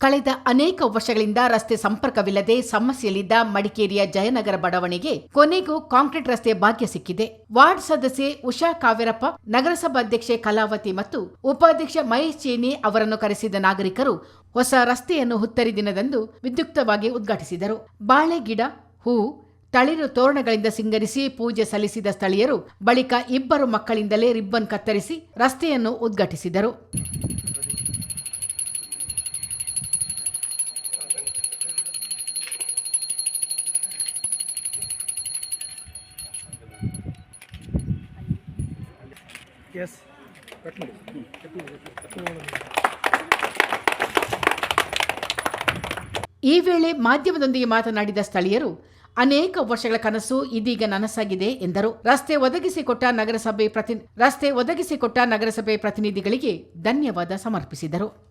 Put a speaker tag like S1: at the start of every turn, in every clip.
S1: ಕಳೆದ ಅನೇಕ ವರ್ಷಗಳಿಂದ ರಸ್ತೆ ಸಂಪರ್ಕವಿಲ್ಲದೆ ಸಮಸ್ಯೆಯಲ್ಲಿದ್ದ ಮಡಿಕೇರಿಯ ಜಯನಗರ ಬಡಾವಣೆಗೆ ಕೊನೆಗೂ ಕಾಂಕ್ರೀಟ್ ರಸ್ತೆ ಭಾಗ್ಯ ಸಿಕ್ಕಿದೆ. ವಾರ್ಡ್ ಸದಸ್ಯೆ ಉಷಾ ಕಾವೇರಪ್ಪ ನಗರಸಭಾಧ್ಯಕ್ಷೆ ಕಲಾವತಿ ಮತ್ತು ಉಪಾಧ್ಯಕ್ಷ ಮಹೇಶ್ ಚೇನಿ ಅವರನ್ನು ಕರೆಸಿದ ನಾಗರಿಕರು ಹೊಸ ರಸ್ತೆಯನ್ನು ಹುತ್ತರಿ ದಿನದಂದು ವಿದ್ಯುಕ್ತವಾಗಿ ಉದ್ಘಾಟಿಸಿದರು. ಬಾಳೆ ಗಿಡ ಹೂ, ತಳಿರು ತೋರಣಗಳಿಂದ ಸಿಂಗರಿಸಿ ಪೂಜೆ ಸಲ್ಲಿಸಿದ ಸ್ಥಳೀಯರು ಬಳಿಕ ಇಬ್ಬರು ಮಕ್ಕಳಿಂದಲೇ ರಿಬ್ಬನ್ ಕತ್ತರಿಸಿ ರಸ್ತೆಯನ್ನು ಉದ್ಘಾಟಿಸಿದರು.
S2: ಎಸ್ ಕಟ್
S1: ಈ ವೇಳೆ ಮಾಧ್ಯಮದೊಂದಿಗೆ ಮಾತನಾಡಿದ ಸ್ಥಳೀಯರು, ಅನೇಕ ವರ್ಷಗಳ ಕನಸು ಇದೀಗ ನನಸಾಗಿದೆ ಎಂದರು. ರಸ್ತೆ ಒದಗಿಸಿಕೊಟ್ಟ ನಗರಸಭೆ ಪ್ರತಿ, ರಸ್ತೆ ಒದಗಿಸಿಕೊಟ್ಟ ನಗರಸಭೆ ಪ್ರತಿನಿಧಿಗಳಿಗೆ ಧನ್ಯವಾದ ಸಮರ್ಪಿಸಿದರು.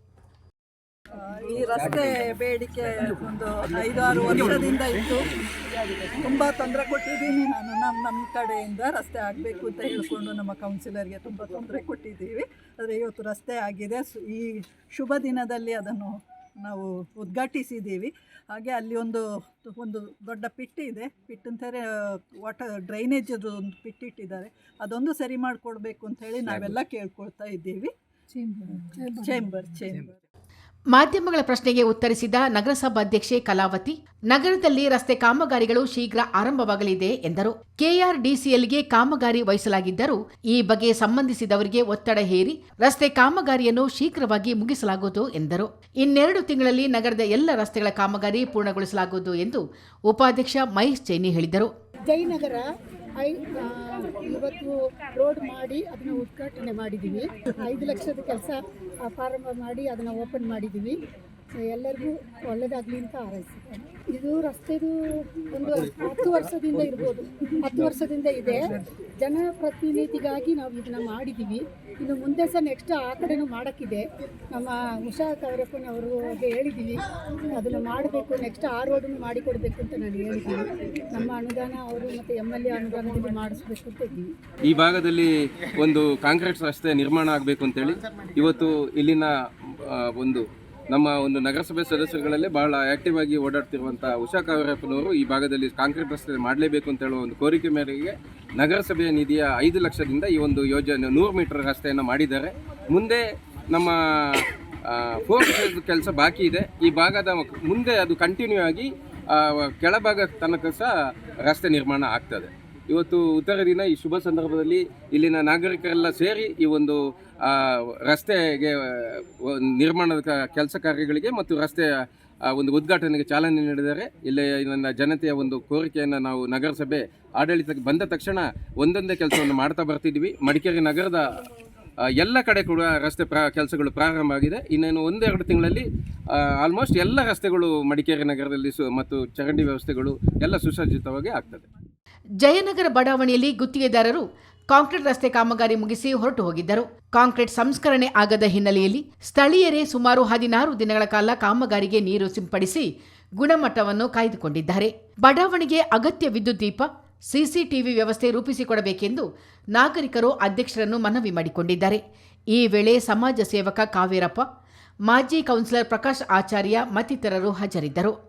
S3: ಈ ರಸ್ತೆ ಬೇಡಿಕೆ ಒಂದು ಐದಾರು ವರ್ಷದಿಂದ ಇತ್ತು. ತುಂಬ ತೊಂದರೆ ಕೊಟ್ಟಿದ್ದೀನಿ ನಾನು. ನಮ್ಮ ನಮ್ಮ ಕಡೆಯಿಂದ ರಸ್ತೆ ಆಗಬೇಕು ಅಂತ ಹೇಳ್ಕೊಂಡು ನಮ್ಮ ಕೌನ್ಸಿಲರ್ಗೆ ತುಂಬ ತೊಂದರೆ ಕೊಟ್ಟಿದ್ದೀವಿ. ಆದರೆ ಇವತ್ತು ರಸ್ತೆ ಆಗಿದೆ. ಈ ಶುಭ ದಿನದಲ್ಲಿ ಅದನ್ನು ನಾವು ಉದ್ಘಾಟಿಸಿದ್ದೀವಿ. ಹಾಗೆ ಅಲ್ಲಿ ಒಂದು ಒಂದು ದೊಡ್ಡ ಪಿಟ್ ಇದೆ. ಪಿಟ್ ಅಂತಾರೆ ವಾಟರ್ ಡ್ರೈನೇಜದು ಒಂದು ಪಿಟ್ ಇಟ್ಟಿದ್ದಾರೆ. ಅದೊಂದು ಸರಿ ಮಾಡಿಕೊಡ್ಬೇಕು ಅಂತ ಹೇಳಿ ನಾವೆಲ್ಲ ಕೇಳ್ಕೊಳ್ತಾ ಇದ್ದೀವಿ. ಚೇಂಬರ್ ಚೇಂಬರ್
S1: ಮಾಧ್ಯಮಗಳ ಪ್ರಶ್ನೆಗೆ ಉತ್ತರಿಸಿದ ನಗರಸಭಾಧ್ಯಕ್ಷೆ ಕಲಾವತಿ, ನಗರದಲ್ಲಿ ರಸ್ತೆ ಕಾಮಗಾರಿಗಳು ಶೀಘ್ರ ಆರಂಭವಾಗಲಿದೆ ಎಂದರು. ಕೆಆರ್ಡಿಸಿಎಲ್ಗೆ ಕಾಮಗಾರಿ ವಹಿಸಲಾಗಿದ್ದರೂ ಈ ಬಗ್ಗೆ ಸಂಬಂಧಿಸಿದವರಿಗೆ ಒತ್ತಡ ಹೇರಿ ರಸ್ತೆ ಕಾಮಗಾರಿಯನ್ನು ಶೀಘ್ರವಾಗಿ ಮುಗಿಸಲಾಗುವುದು ಎಂದರು. ಇನ್ನೆರಡು ತಿಂಗಳಲ್ಲಿ ನಗರದ ಎಲ್ಲ ರಸ್ತೆಗಳ ಕಾಮಗಾರಿ ಪೂರ್ಣಗೊಳಿಸಲಾಗುವುದು ಎಂದು ಉಪಾಧ್ಯಕ್ಷ ಮಹೇಶ್ ಜೈನಿ ಹೇಳಿದರು.
S4: ಜಯನಗರ ಐ ಇವತ್ತು ರೋಡ್ ಮಾಡಿ ಅದನ್ನ ಉದ್ಘಾಟನೆ ಮಾಡಿದ್ದೀವಿ ಐದು ಲಕ್ಷದ ಕೆಲಸ ಪ್ರಾರಂಭ ಮಾಡಿ ಅದನ್ನು ಓಪನ್ ಮಾಡಿದ್ದೀವಿ ಎಲ್ಲರಿಗೂ ಒಳ್ಳೆಯದಾಗಲಿ ಅಂತ ಹಾರೈಸಿದ್ದೇನೆ ಇದು ರಸ್ತೆದು ಒಂದು ಹತ್ತು ವರ್ಷದಿಂದ ಇರ್ಬೋದು. ಹತ್ತು ವರ್ಷದಿಂದ ಇದೆ. ಜನಪ್ರತಿನಿಧಿಗಾಗಿ ನಾವು ಇದನ್ನ ಮಾಡಿದ್ದೀವಿ ಇನ್ನು ಮುಂದೆ ಸಹ ನೆಕ್ಸ್ಟ್ ಆ ಕಡೆನೂ ಮಾಡೋಕ್ಕಿದೆ. ನಮ್ಮ ಉಷಾ ಕವರಪ್ಪನವರು ಹೇಳಿದ್ದೀವಿ ಅದನ್ನು ಮಾಡಬೇಕು ನೆಕ್ಸ್ಟ್ ಆ ರೋಡನ್ನು ಮಾಡಿಕೊಡ್ಬೇಕು ಅಂತ ನಾನು ಹೇಳಿದ್ದೀನಿ ನಮ್ಮ ಅನುದಾನ ಅವರು ಮತ್ತು ಎಂ ಎಲ್ ಎ ಅನುದಾನದಲ್ಲಿ ಮಾಡಿಸ್ಬೇಕು ಅಂತ ಇದ್ದೀವಿ.
S5: ಈ ಭಾಗದಲ್ಲಿ ಒಂದು ಕಾಂಕ್ರೀಟ್ ರಸ್ತೆ ನಿರ್ಮಾಣ ಆಗಬೇಕು ಅಂತೇಳಿ ಇವತ್ತು ಇಲ್ಲಿನ ಒಂದು ನಮ್ಮ ಒಂದು ನಗರಸಭೆ ಸದಸ್ಯರುಗಳಲ್ಲೇ ಬಹಳ ಆಕ್ಟಿವ್ ಆಗಿ ಓಡಾಡ್ತಿರುವಂಥ ಉಷಾ ಕಾವೇರಪ್ಪನವರು ಈ ಭಾಗದಲ್ಲಿ ಕಾಂಕ್ರೀಟ್ ರಸ್ತೆ ಮಾಡಲೇಬೇಕು ಅಂತ ಹೇಳುವ ಒಂದು ಕೋರಿಕೆ ಮೇರೆಗೆ ನಗರಸಭೆಯ ನಿಧಿಯ ಐದು ಲಕ್ಷದಿಂದ ಈ ಒಂದು ಯೋಜನೆ ನೂರು ಮೀಟರ್ ರಸ್ತೆಯನ್ನು ಮಾಡಿದ್ದಾರೆ. ಮುಂದೆ ನಮ್ಮ ಫೋರ್ ಕೆಲಸ ಬಾಕಿ ಇದೆ. ಈ ಭಾಗದ ಮುಂದೆ ಅದು ಕಂಟಿನ್ಯೂ ಆಗಿ ಕೆಳಭಾಗ ತನಕ ಸಹ ರಸ್ತೆ ನಿರ್ಮಾಣ ಆಗ್ತದೆ. ಇವತ್ತು ಉತ್ತರ ದಿನ ಈ ಶುಭ ಸಂದರ್ಭದಲ್ಲಿ ಇಲ್ಲಿನ ನಾಗರಿಕರೆಲ್ಲ ಸೇರಿ ಈ ಒಂದು ರಸ್ತೆಗೆ ನಿರ್ಮಾಣದ ಕೆಲಸ ಕಾರ್ಯಗಳಿಗೆ ಮತ್ತು ರಸ್ತೆಯ ಒಂದು ಉದ್ಘಾಟನೆಗೆ ಚಾಲನೆ ನೀಡಿದ್ದಾರೆ. ಇಲ್ಲಿ ನನ್ನ ಜನತೆಯ ಒಂದು ಕೋರಿಕೆಯನ್ನು ನಾವು ನಗರಸಭೆ ಆಡಳಿತಕ್ಕೆ ಬಂದ ತಕ್ಷಣ ಒಂದೊಂದೇ ಕೆಲಸವನ್ನು ಮಾಡ್ತಾ ಬರ್ತಿದ್ವಿ. ಮಡಿಕೇರಿ ನಗರದ ಎಲ್ಲ ಕಡೆ ಕೂಡ ರಸ್ತೆ ಪ್ರಾ, ಕೆಲಸಗಳು ಪ್ರಾರಂಭ ಆಗಿದೆ. ಇನ್ನೇನು ಒಂದೆರಡು ತಿಂಗಳಲ್ಲಿ ಆಲ್ಮೋಸ್ಟ್ ಎಲ್ಲ ರಸ್ತೆಗಳು ಮಡಿಕೇರಿ ನಗರದಲ್ಲಿ ಸು, ಮತ್ತು ಚರಂಡಿ ವ್ಯವಸ್ಥೆಗಳು ಎಲ್ಲ ಸುಸಜ್ಜಿತವಾಗಿ ಆಗ್ತದೆ.
S1: ಜಯನಗರ ಬಡಾವಣೆಯಲ್ಲಿ ಗುತ್ತಿಗೆದಾರರು ಕಾಂಕ್ರೀಟ್ ರಸ್ತೆ ಕಾಮಗಾರಿ ಮುಗಿಸಿ ಹೊರಟು ಹೋಗಿದ್ದರು. ಕಾಂಕ್ರೀಟ್ ಸಂಸ್ಕರಣೆ ಆಗದ ಹಿನ್ನೆಲೆಯಲ್ಲಿ ಸ್ಥಳೀಯರೇ ಸುಮಾರು ಹದಿನಾರು ದಿನಗಳ ಕಾಲ ಕಾಮಗಾರಿಗೆ ನೀರು ಸಿಂಪಡಿಸಿ ಗುಣಮಟ್ಟವನ್ನು ಕಾಯ್ದುಕೊಂಡಿದ್ದಾರೆ. ಬಡಾವಣೆಗೆ ಅಗತ್ಯ ವಿದ್ಯುತ್ ದೀಪ, ಸಿಸಿಟಿವಿ ವ್ಯವಸ್ಥೆ ರೂಪಿಸಿಕೊಡಬೇಕೆಂದು ನಾಗರಿಕರು ಅಧ್ಯಕ್ಷರನ್ನು ಮನವಿ ಮಾಡಿಕೊಂಡಿದ್ದಾರೆ. ಈ ವೇಳೆ ಸಮಾಜ ಸೇವಕ ಕಾವೇರಪ್ಪ, ಮಾಜಿ ಕೌನ್ಸಿಲರ್ ಪ್ರಕಾಶ್ ಆಚಾರ್ಯ ಮತ್ತಿತರರು ಹಾಜರಿದ್ದರು.